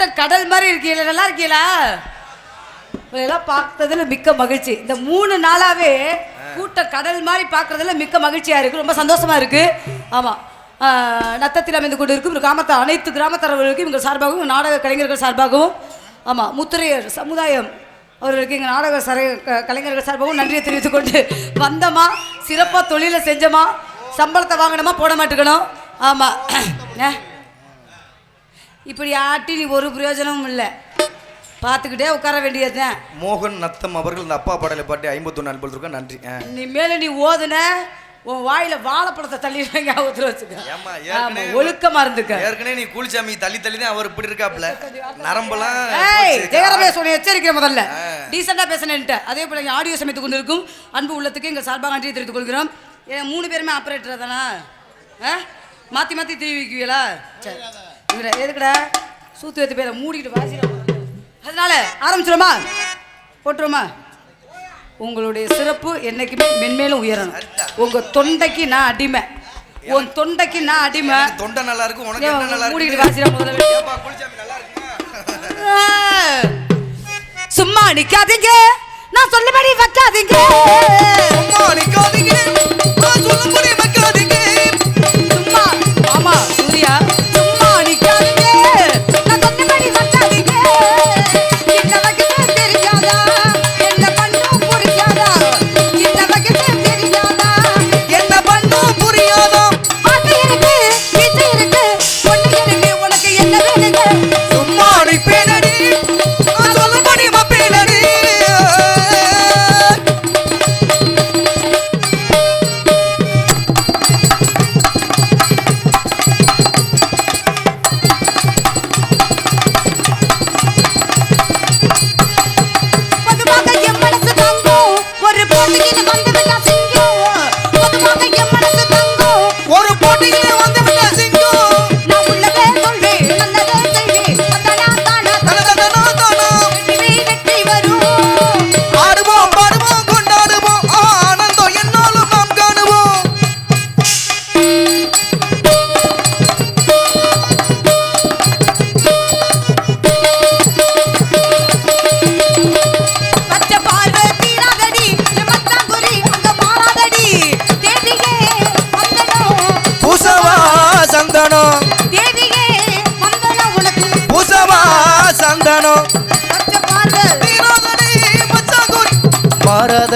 கூட்ட கடல் மாதிரி இருக்கீங்களா நல்லா இருக்கீங்களா? இதெல்லாம் பார்த்ததுல மிக்க மகிழ்ச்சி. இந்த மூணு நாளாவே கூட்ட கடல் மாதிரி பார்க்கறதுல மிக்க மகிழ்ச்சியா இருக்கு. ரொம்ப சந்தோஷமா இருக்கு. ஆமா. நத்தத்தில் அமைந்து கொண்டு இருக்கும் கிராமத்து அனைத்து கிராமத்தரவர்களுக்கும் எங்கள் சார்பாகவும் நாடக கலைஞர்கள் சார்பாகவும் ஆமாம் முத்திரையர் சமுதாயம் அவர்களுக்கு எங்கள் நாடக சர க- கலைஞர்கள் சார்பாகவும் நன்றியை தெரிவித்து கொண்டு வந்தோமா? சிறப்பாக தொழிலை செஞ்சோமா? சம்பளத்தை வாங்கினோமா? போட மாட்டுக்கணும். ஆமாம் இப்படி ஆட்டி நீ ஒரு பிரயோஜனமும் இல்லை. பார்த்துக்கிட்டே உட்கார வேண்டியதுதான். மோகன் நத்தம் அவர்கள் இந்த அப்பா பாடலை பாட்டி ஐம்பத்தொன்று இருக்கா. நன்றி. நீ மேலே நீ ஓதுன உன் வாயில வாழைப்பழத்தை தள்ளி ஞாபகத்தில் வச்சுக்க. ஒழுக்கமா இருந்துக்க. ஏற்கனவே நீ கூலிச்சாமி தள்ளி தள்ளி தான் அவர் இப்படி இருக்காப்ல. நரம்பெல்லாம் போச்சு. ஜெயரமேஷ் உன்னை எச்சரிக்கிற முதல்ல. டீசெண்டாக பேசினேன்ட்டு அதே போல ஆடியோ சமைத்து கொண்டு இருக்கும் அன்பு உள்ளத்துக்கு எங்கள் சார்பாக நன்றியை தெரிவித்துக் கொள்கிறோம். மூணு பேருமே ஆப்ரேட்டர் தானா? மாற்றி மாற்றி தீ வைக்குவீங்களா சரி. இவரை எதுக்குடா? சூத்து வைத்த பேரை மூடிக்கிட்டு வாசிக்கிறோம் அதனால ஆரம்பிச்சிருமா? போட்டுருமா? உங்களுடைய சிறப்பு என்னைக்குமே மென்மேலும் உயரணும். உங்க தொண்டைக்கு நான் அடிமை. உன் தொண்டைக்கு நான் அடிமை. தொண்டை நல்லா இருக்கும் உனக்கு நல்லா மூடிக்கிட்டு இருக்கு வாசிக்கிறோம் முதல்ல சும்மா நிக்காதீங்க. நான் சொல்லபடி வைக்காதீங்க. அம்மா நிக்காதீங்க. நான் சொல்லும்படி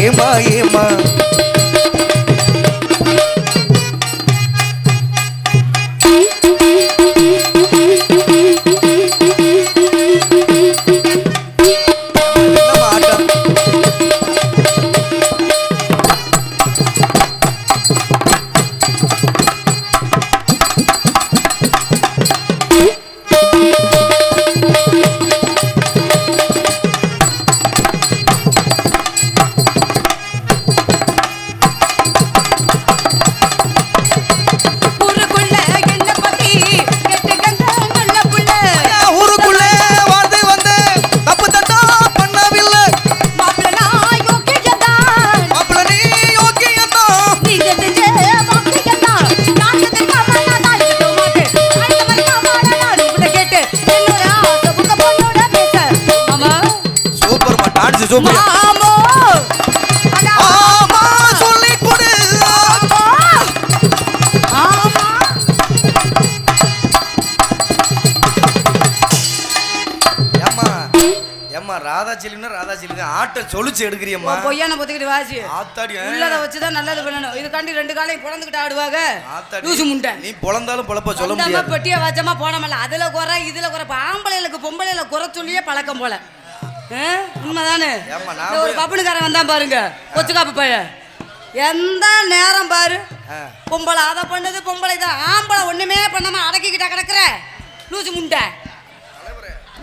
ஏமா ஏமா ஏமா ஏம்மா ராதா செல்லினா ராதா செல்லிங்க ஆட்டை சொலிச்சு எடுக்கிறியம்மா. பொய்யான பொத்துக்கிட்டு வாசி ஆத்தாடி. உள்ளத வச்சுதான் நல்லது பண்ணணும். இதுக்காண்டி ரெண்டு காலையும் பிறந்துக்கிட்டு ஆடுவாங்க ஆத்தாடி. லூசு முண்டை. நீ பொழந்தாலும் பொழப்ப சொல்ல முடியாது. பெட்டியை வச்சமா போனமல்ல அதுல குறை இதுல குறை. ஆம்பளைகளுக்கு பொம்பளைல குறை சொல்லியே பழக்கம் போல? உண்மைதானே? ஒரு பப்புனுக்காரன் வந்தான் பாருங்க. கொச்சு காப்பு பையன் எந்த நேரம் பாரு. பொம்பளை அதை பண்ணுது பொம்பளை இதை ஆம்பளை ஒண்ணுமே பண்ணாம அடக்கிக்கிட்ட கிடக்குற. லூசு முண்டை.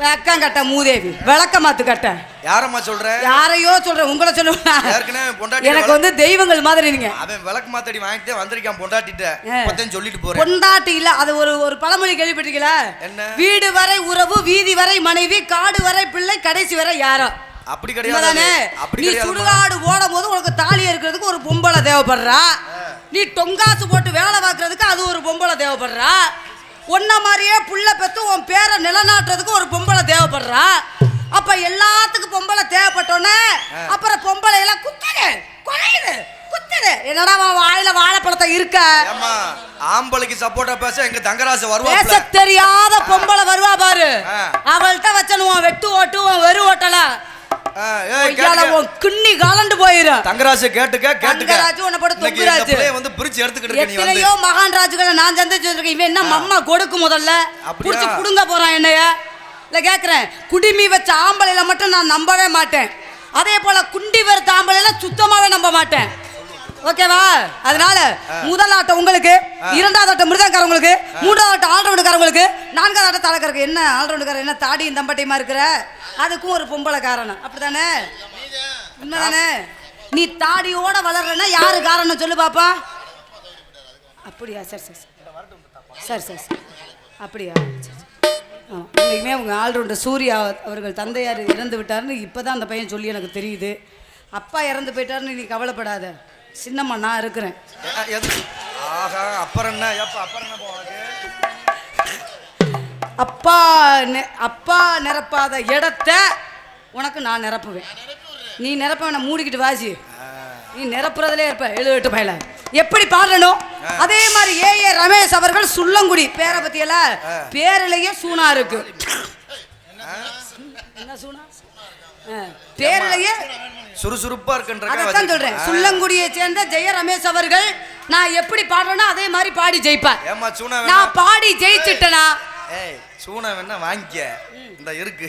வெக்கம் கட்ட மூதேவி விளக்க மாத்து கட்ட. யாரம்மா சொல்ற? யாரையோ சொல்றேன் உங்களை சொல்லுவேன் ஏற்கனவே பொண்டாட்டி எனக்கு வந்து தெய்வங்கள் மாதிரி நீங்க. அவன் விளக்கு மாத்தடி வாங்கிட்டு வந்திருக்கான் பொண்டாட்டிட்ட. இப்பதான் சொல்லிட்டு போறேன். பொண்டாட்டி இல்ல அது ஒரு ஒரு பழமொழி கேள்விப்பட்டீங்களா என்ன? வீடு வரை உறவு வீதி வரை மனைவி காடு வரை பிள்ளை கடைசி வரை யாரோ. அப்படி கிடையாது நீ சுடுகாடு ஓடும் போது உனக்கு தாலி இருக்கிறதுக்கு ஒரு பொம்பளை தேவைப்படுறா. நீ டொங்காசு போட்டு வேலை பார்க்கறதுக்கு அது ஒரு பொம்பளை தேவைப்படுறா. உன்ன மாதிரியே புள்ள பெத்து உன் பேரை நிலநாட்டுறதுக்கு ஒரு பொம்பளை தேவைப்படுறா? அப்ப எல்லாத்துக்கும் பொம்பளை தேவைப்பட்டோன்னே அப்புறம் பொம்பளை எல்லாம் குத்துது குறையுது குத்துது என்னடா வாயில வாழைப்பழத்தை இருக்க? ஆம்பளைக்கு சப்போர்ட்டா பேச எங்க தங்கராசு பேச வருவாப்ல தெரியாத பொம்பளை வருவா பாரு. அவள்கிட்ட வச்சனுவான் வெட்டு ஓட்டு உன் வெறு ஓட்டல. கிண்ணி கலண்டு போயிரும் தங்கராசு கேட்டுக்க கேட்டுக்க. தங்கராஜு உன்னை போட்டு இன்னைக்கு இந்த தொங்குராஜு. பிள்ளைய வந்து பிரிச்சு எடுத்துக்கிட்டு இருக்க நீ வந்து. எத்தனையோ மகான் ராஜுகளை நான் சந்திச்சு வந்திருக்கேன் இவன் என்ன மம்மா கொடுக்கு முதல்ல? புடிச்சு புடுங்க போறான் என்னைய. இல்ல கேக்குறேன். குடிமி வச்ச ஆம்பளையில மட்டும் நான் நம்பவே மாட்டேன். அதே போல குண்டி ஆம்பளையில சுத்தமாவே நம்ப மாட்டேன். ஓகேவா? அதனால முதல் ஆட்டம் உங்களுக்கு இரண்டாவது ஆட்டம் மிருதங்காரங்களுக்கு மூன்றாவது ஆட்டம் ஆல்ரவுண்டுக்காரங்களுக்கு நான்காவது ஆட்டம் தலைக்காரருக்கு என்ன ஆல்ரவுண்டுக்காரர் என்ன தாடியும் தம்பட்டையுமா இருக்கிற? அதுக்கும் ஒரு பொம்பளை காரணம். அப்படிதானே உண்மைதானே? நீ தாடியோட வளர்றனா யாரு காரணம் சொல்லு பாப்பா. அப்படியா? சரி சரி சரி. சரி சரி சரி. அப்படியா? இன்னைக்குமே அவங்க ஆல்ரவுண்டர் சூர்யா அவர்கள் தந்தையார் இறந்து விட்டாருன்னு இப்போ தான் அந்த பையன் சொல்லி எனக்கு தெரியுது. அப்பா இறந்து போயிட்டாருன்னு நீ கவலைப்படாத. சின்னம்மா நான் இருக்கிறேன். ஆஹா அப்புறம் என்ன? ஏப்பா அப்புறம் என்ன உனக்கு அப்பா அப்பா நிரப்பாத இடத்த உனக்கு நான் நிரப்புவேன். நீ நிரப்ப வேணாம் மூடிக்கிட்டு வாசி நீ நிரப்புறதுலே இருப்ப எழுபட்டு பயில. எப்படி பாடணும் அதே மாதிரி ஏ ஏ ரமேஷ் அவர்கள் சுள்ளங்குடி பேரை பத்தியல பேரிலேயே சூனா இருக்கு. என்ன சூனா பேரிலேயே சுறுசுறுப்பா அதைத்தான் சொல்றேன். சுள்ளங்குடியை சேர்ந்த ஜெய ரமேஷ் அவர்கள் நான் எப்படி பாடுறேனோ அதே மாதிரி பாடி ஜெயிப்பேன் ஏமா சூனா நான் பாடி ஜெயிச்சிட்டேனா? ஏய் சூனா வேணா வாங்கிக்க. இந்த இருக்கு.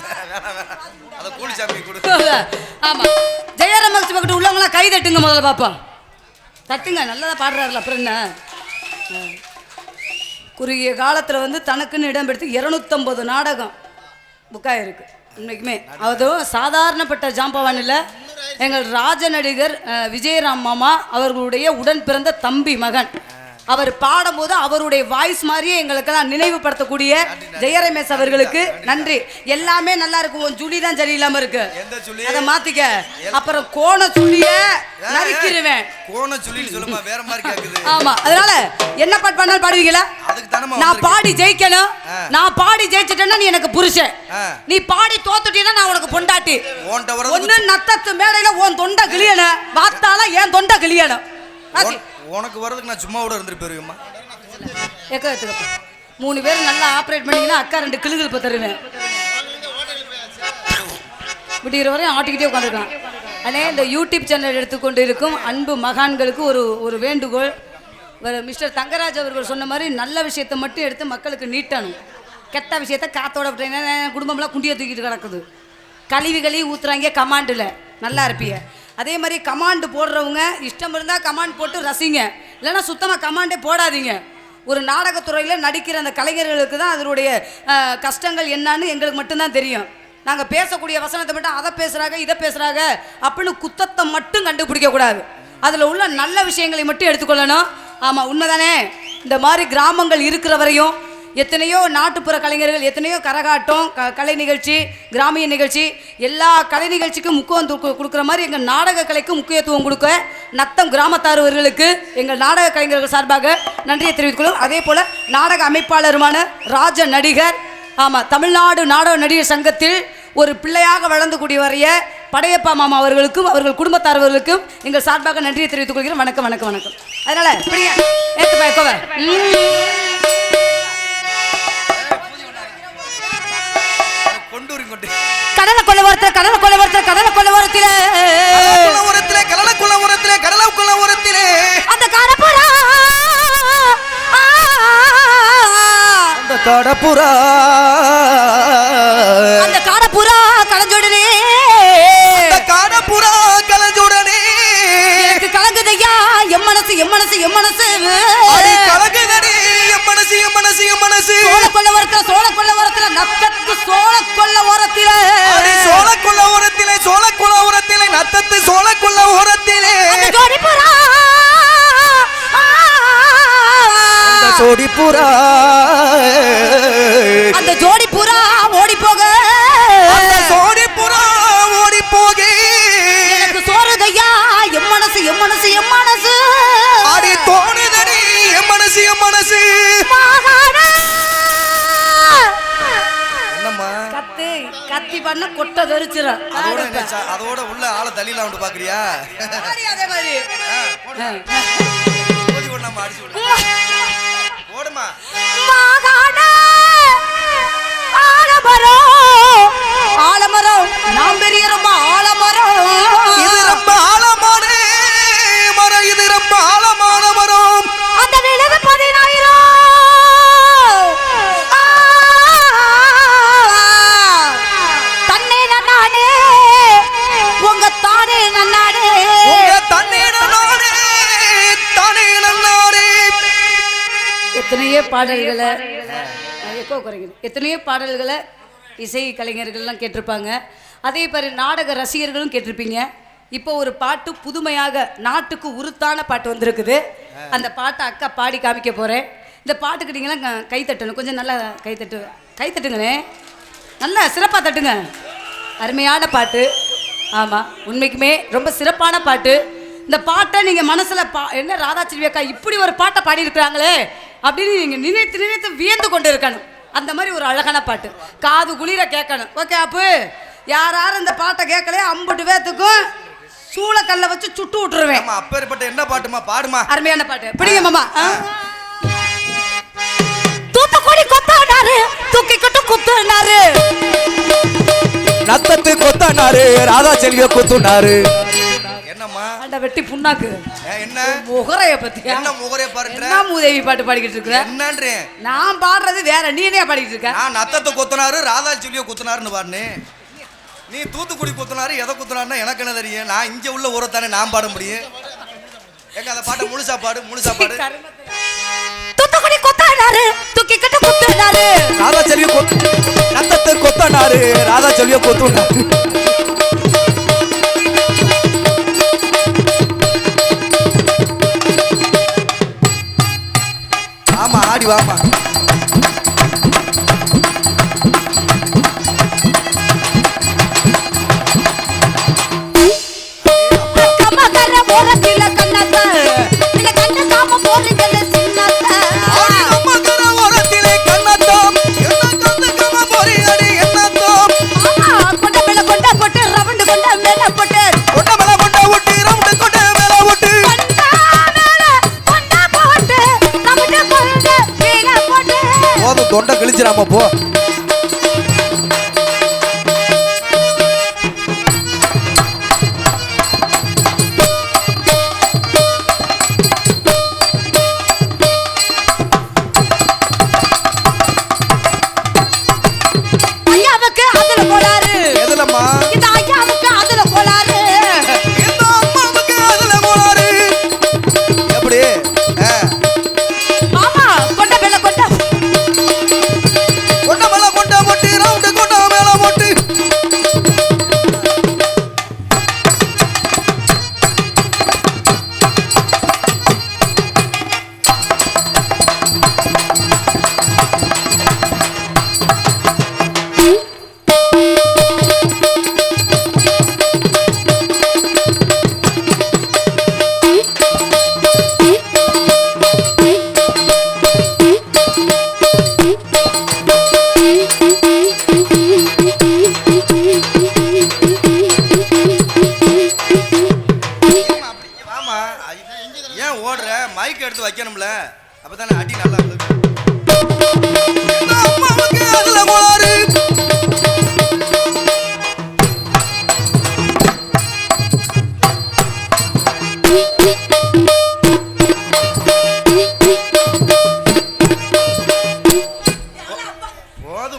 அதை கூலி சாமி கொடு. ஆமா. ஜெயரமேஷ் பக்கத்து உள்ளவங்களாம் கை தட்டுங்க முதல்ல பாப்போம். தட்டுங்க நல்லதா பாடுறாருல அப்புறம் என்ன. குறுகிய காலத்தில் வந்து தனக்குன்னு இடம் எடுத்து இரநூத்தம்பது நாடகம். புக்காக இருக்குது இன்றைக்குமே அதுவும் சாதாரணப்பட்ட ஜாம்பவான் இல்லை எங்கள் ராஜ நடிகர் விஜயராம் மாமா அவர்களுடைய உடன் பிறந்த தம்பி மகன். அவர் பாடும்போது அவருடைய வாய்ஸ் மாதிரியே எங்களுக்கெல்லாம் நினைவுபடுத்தக்கூடிய ஜெயரமேஷ் அவர்களுக்கு நன்றி எல்லாமே நல்லா இருக்கு உன் ஜுலி தான் சரியில்லாம இருக்கு. சுழி? அதை மாத்திக்க. அப்புறம் கோண சுழிய நறுக்கிருவேன். கோண சொல்லிட்டு சொல்லுமா? வேற மாதிரி கேக்குது. ஆமா. அதனால என்ன பாட்டு பண்ணாலும் பாடுவீங்களா? நான் பாடி ஜெயிக்கணும். நான் பாடி ஜெயிச்சிட்டேன்னா நீ எனக்கு புருஷன். நீ பாடி தோத்துட்டீன்னா நான் உனக்கு பொண்டாட்டி. ஒண்ணு நத்தத்து மேடையில உன் தொண்டை கிளியணும். வாத்தால என் தொண்டை ஆச்சி. உனக்கு வரதுக்கு நான் சும்மா கூட இருந்துட்டு போயிருவேம்மா எக்க எடுத்துக்கப்பா. மூணு பேர் நல்லா ஆப்ரேட் பண்ணீங்கன்னா அக்கா ரெண்டு கிளுகள் இப்போ தருவேன். விடிகிற வரையும் ஆட்டிக்கிட்டே உட்காந்துருக்கான். அண்ணே இந்த யூடியூப் சேனல் எடுத்துக்கொண்டு இருக்கும் அன்பு மகான்களுக்கு ஒரு ஒரு வேண்டுகோள். வர மிஸ்டர் தங்கராஜ் அவர்கள் சொன்ன மாதிரி நல்ல விஷயத்தை மட்டும் எடுத்து மக்களுக்கு நீட்டணும். கெட்ட விஷயத்த காத்தோட விட்டீங்கன்னா குடும்பம்லாம் குண்டியை தூக்கிட்டு கிடக்குது. கழிவு கழுவி ஊத்துறாங்க கமாண்டில் நல்லா இருப்பீங்க அதே மாதிரி கமாண்டு போடுறவங்க இஷ்டம் இருந்தால் கமாண்ட் போட்டு ரசிங்க. இல்லைன்னா சுத்தமாக கமாண்டே போடாதீங்க. ஒரு நாடகத்துறையில் நடிக்கிற அந்த கலைஞர்களுக்கு தான் அதனுடைய கஷ்டங்கள் என்னன்னு எங்களுக்கு மட்டும்தான் தெரியும். நாங்கள் பேசக்கூடிய வசனத்தை மட்டும் அதை பேசுகிறாங்க இதை பேசுகிறாங்க அப்படின்னு குத்தத்தை மட்டும் கண்டுபிடிக்கக்கூடாது அதில் உள்ள நல்ல விஷயங்களை மட்டும் எடுத்துக்கொள்ளணும். ஆமாம் உண்மைதானே? இந்த மாதிரி கிராமங்கள் இருக்கிற வரையும் எத்தனையோ நாட்டுப்புற கலைஞர்கள் எத்தனையோ கரகாட்டம் க கலை நிகழ்ச்சி கிராமிய நிகழ்ச்சி எல்லா கலை நிகழ்ச்சிக்கும் முக்கியத்துவம் கொடுக்குற மாதிரி எங்கள் நாடக கலைக்கு முக்கியத்துவம் கொடுக்க நத்தம் கிராமத்தாரவர்களுக்கு எங்கள் நாடக கலைஞர்கள் சார்பாக நன்றியை தெரிவித்துக்கொள்ளும் அதே போல் நாடக அமைப்பாளருமான ராஜ நடிகர் ஆமாம் தமிழ்நாடு நாடக நடிகர் சங்கத்தில் ஒரு பிள்ளையாக வளர்ந்து கூடிய வரைய படையப்பா மாமா அவர்களுக்கும் அவர்கள் குடும்பத்தாரவர்களுக்கும் எங்கள் சார்பாக நன்றியை தெரிவித்துக் கொள்கிறேன் வணக்கம் வணக்கம் வணக்கம். அதனால இப்படியா ஏத்து கடலை கொலை ஓரத்தில் கடலை கொலை ஓரத்தில் கடலை கொலை ஓரத்தில். குளவரத்திலே கடல குளவரத்திலே கடல குளவரத்திலே அந்த காரப்புறா. அந்த கடப்புறா சோடி புறா அந்த ஜோடி புறா ஓடி போக சோடி புறா ஓடி போகி எனக்கு சோறுதையா எம் மனசு எம் மனசு எம் மனசு. அடி தோணுதடி என் மனசு என் மனசு. கத்தி கத்தி பண்ண கொட்டை தெரிச்சிடும் அதோட உள்ள ஆளை தள்ளிலாம் பாக்குறியா? அதே மாதிரி? எத்தனையோ பாடல்களை எக்கோ குறைக்குது எத்தனையோ பாடல்களை இசை கலைஞர்கள்லாம் கேட்டிருப்பாங்க. அதே மாதிரி நாடக ரசிகர்களும் கேட்டிருப்பீங்க. இப்போ ஒரு பாட்டு புதுமையாக நாட்டுக்கு உருத்தான பாட்டு வந்திருக்குது. அந்த பாட்டை அக்கா பாடி காமிக்க போகிறேன் இந்த பாட்டுக்கு நீங்களாம் க- தட்டணும். கொஞ்சம் நல்லா கை தட்டு கை தட்டுங்களே. நல்லா சிறப்பாக தட்டுங்க. அருமையான பாட்டு. ஆமாம் உண்மைக்குமே ரொம்ப சிறப்பான பாட்டு. இந்த பாட்டை நீங்கள் மனசில் பா என்ன ராதாச்செல்வி அக்கா இப்படி ஒரு பாட்டை பாடியிருக்கிறாங்களே. அப்படின்னு நீங்கள் நினைத்து நினைத்து வியந்து கொண்டு இருக்கணும் அந்த மாதிரி ஒரு அழகான பாட்டு. காது குளிர கேட்கணும். ஓகே அப்பு. யார் யார் இந்த பாட்டை கேட்கலையோ? அம்புட்டு பேத்துக்கும் சூளக்கல்ல வச்சு சுட்டு விட்டுருவேன். அப்பேற்பட்ட என்ன பாட்டுமா பாடுமா அருமையான பாட்டு. பிடிங்க மாமா. ஆ. தூத்துக்குடி கொத்தானாரு தூக்கிக்கிட்டு குத்துனாரு. நத்தத்து கொத்தனாரு ராதா செல்விய குத்துனாரு. வெட்டி புண்ணாக்கு. என்ன? முகரைய பத்தியா? என்ன முகரே பாருன்ற என்ன மூதேவி பாட்டு பாடிக்கிட்டு இருக்கிற என்னன்றேன் நான் பாடுறது வேற நீ என்ன பாடிக்கிட்டு இருக்க? நான் நத்தத்தை குத்துனாரு ராதா சொல்லியோ குத்துனாருன்னு பாருனே. நீ தூத்துக்குடி குத்துனாரு எதை குத்துனாருன்னா எனக்கு என்ன தெரியும்? நான் இங்க உள்ள ஊரத்தானே நான் பாட முடியும்? எங்க அந்த பாட்டை முழுசா பாடு முழுசா பாடு. தூத்துக்குடி கொத்தானாரு தூக்கிக்கிட்டு குத்துனாரு. ராதா செல்விய கொத்து நத்தத்து கொத்தனாரு ராதா செல்விய கொத்துனாரு. ஆடி வாப்பா தொண்டை கிழிச்சிடாம போ.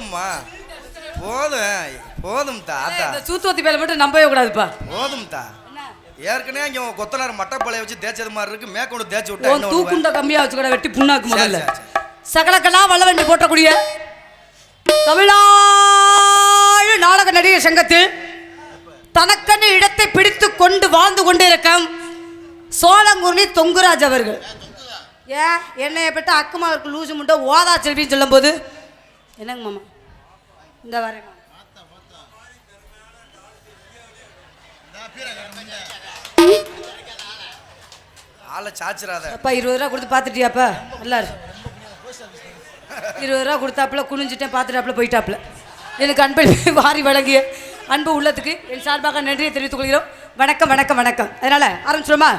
போதும்மா. போதும். போதும் தாத்தா சூத்துவத்தி பேல மட்டும் நம்பவே கூடாதுப்பா. போதும் தா ஏற்கனவே இங்க கொத்தனார் மட்டப்பாளைய வச்சு தேய்ச்சது மாதிரி இருக்கு. மேற்கொண்டு தேய்ச்சி விட்டா? தூக்குண்ட கம்மியா வச்சுக்கட வெட்டி புண்ணாக்கு முதல்ல. சகலக்கெல்லாம் வல்லவண்டி போட்டக்கூடிய தமிழ்நாடு நாடக நடிகர் சங்கத்தில் தனக்கென இடத்தை பிடித்து கொண்டு வாழ்ந்து கொண்டிருக்கும் சோழங்குருணி தொங்குராஜ் அவர்கள். ஏன்? என்னைய பெற்ற அக்குமாருக்கு லூசு முண்டை ஓதா செல்வின்னு சொல்லும்போது என்னங்க மாமா? இந்த வரேன். ஆளை சாச்சிராத அப்பா இருபது ரூபா கொடுத்து பார்த்துட்டியாப்பா? நல்லா இரு. இருபது ரூபா கொடுத்தாப்புல குனிஞ்சிட்டேன் பார்த்துட்டாப்புல போயிட்டாப்புல. எனக்கு அன்பை வாரி வழங்கிய அன்பு உள்ளத்துக்கு என் சார்பாக நன்றியை தெரிவித்துக் கொள்கிறோம். வணக்கம் வணக்கம் வணக்கம். அதனால ஆரம்பிச்சிருமா